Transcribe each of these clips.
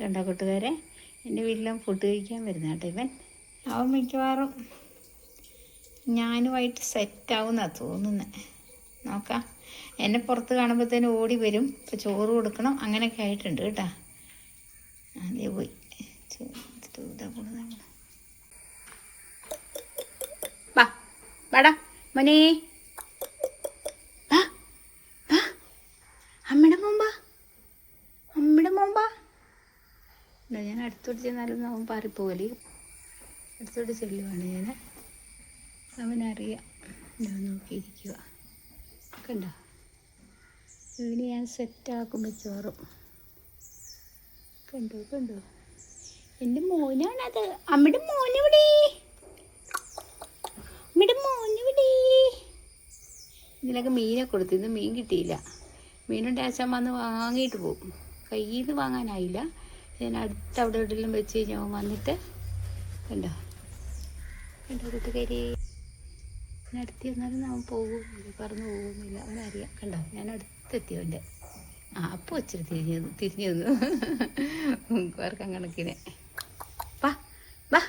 കണ്ടോ കൂട്ടുകാരെ എന്റെ വീട്ടിലും ഫുഡ് കഴിക്കാൻ വരുന്ന കേട്ടോ ഇവൻ. അവൻ മിക്കവാറും ഞാനുമായിട്ട് സെറ്റാവുന്നാണ് തോന്നുന്നത് നോക്കാം. എന്നെ പുറത്ത് കാണുമ്പോഴത്തേനും ഓടി വരും. ഇപ്പോൾ ചോറ് കൊടുക്കണം. അങ്ങനെയൊക്കെ ആയിട്ടുണ്ട് കേട്ടോ. അതേ പോയി. വാടാ. മോനെ വാ വാ അമ്മയുടെ മോമ്പാ അമ്മയുടെ മോമ്പാ ഇല്ല ഞാൻ അടുത്തോട്ട് ചെന്നാലും അവൻ പാറിപ്പോകൽ അടുത്തോട്ട് ചെല്ലുവാണ് ഞാൻ അവനറിയാം. ഞാൻ നോക്കിയിരിക്കുക കണ്ടോ? ഇവന് ഞാൻ സെറ്റാക്കും ചോറും. കണ്ടോ കണ്ടോ? എന്റെ മോനാണത്. അമ്മയുടെ മോനെവിടെ? അമ്മയുടെ മോനെവിടെ? ഇതിനൊക്കെ മീനെ കൊടുത്തു ഇന്ന് മീൻ കിട്ടിയില്ല. മീനും ടേച്ചാൻ വന്ന് വാങ്ങിയിട്ട് പോകും. കയ്യിൽ നിന്ന് വാങ്ങാനായില്ല. ഞാൻ അടുത്ത് അവിടെ എവിടെയെല്ലാം വെച്ച് കഴിഞ്ഞാൽ വന്നിട്ട് കണ്ടോ? കണ്ടോ കൂട്ടുകാരി ഞാൻ അടുത്ത് ചെന്നാലും അവൻ പോകുന്നില്ല പറന്ന് പോകുന്നില്ല അവനറിയാം. കണ്ടോ ഞാൻ അടുത്തെത്തി അവന്റെ. ആ അപ്പോൾ വെച്ചിട്ട് തിരിഞ്ഞു തിരിഞ്ഞു തന്നു പേർക്കം കണക്കിന് വാ വാ.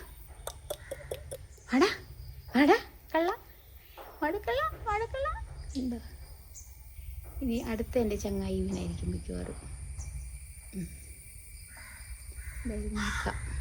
വാടാ വാടാ കള്ള. വാടക്കള്ള വാടക്കള്ള എന്താ? ഇനി അടുത്ത എന്റെ ചങ്ങായി ഇവനായിരിക്കും മിക്കവാറും. 没那个。